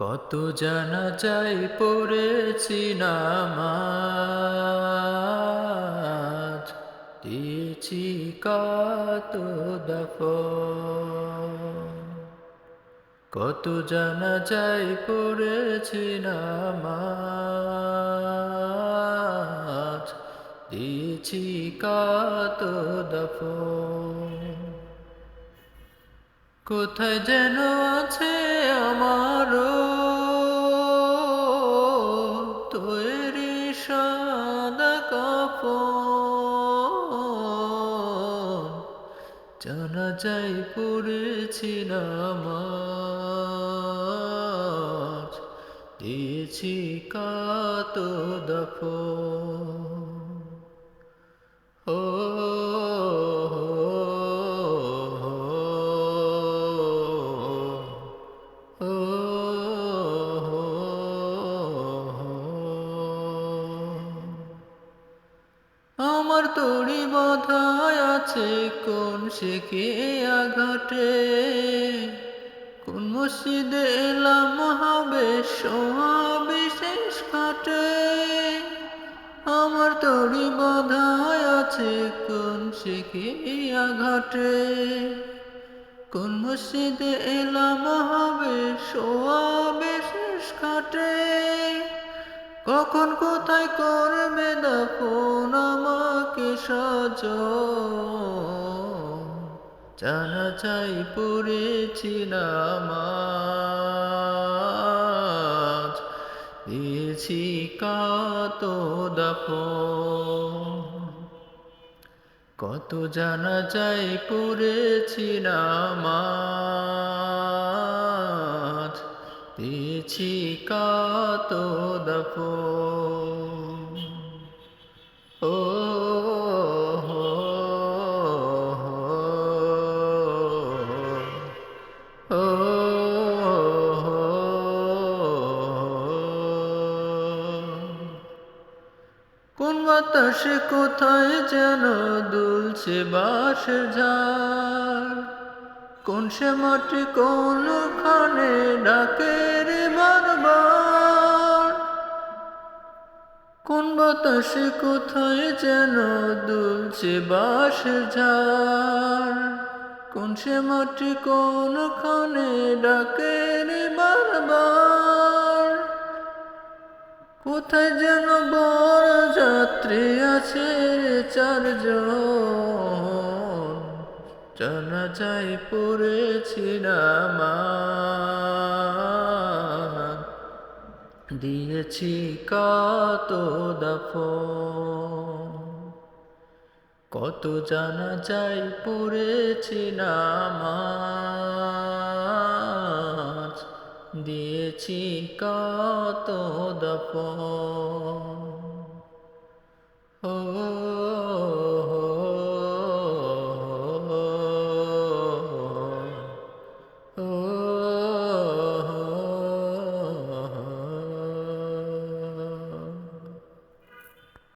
কত জানা চাই পড়েছি নামাজ। দিয়েছি কত দফ কত জানা চাই পড়েছি নামাজ। দিয়েছি কত দফ কোথায় যেন আছে আমারও তৈরি সাদা কাপড় জানা যাই পড়েছি নামাজ দিয়েছি কাত দফ আমার তড়ি বাধায় আছে কোন কে আঘাটে কোন মসজিদে এলাম হবে বিশেষ ঘাটে? আমার তড়ি বাধায় আছে কোন কে আঘাটে কোন মসজিদে এলাম হবে বিশেষ ঘাটে? কখন কোথায় করবে দাফন আমাকে সাজ জানা চাই পড়েছি নামাজ দিয়েছি কাত দাফ। কত জানা চাই দিয়েছি কাত দফ ও কোন বাতাসে কোথায় যেন দুলছে বাস ঝাড়? কোন সে মাটি কোন খানে ডাকে? বাতাসে কোথায় যেন দুলছে বাঁশের ঝাড়? কোন সে মাটি কোন খানে ডাকে রে বারবার? কোথায় যেন বড় যাত্রী আছে চারজন? জানা যাই পড়েছি নামাজ দিয়েছি কত দফ কত জানা যাই পড়েছি নামাজ। দিয়েছি কত দফ ও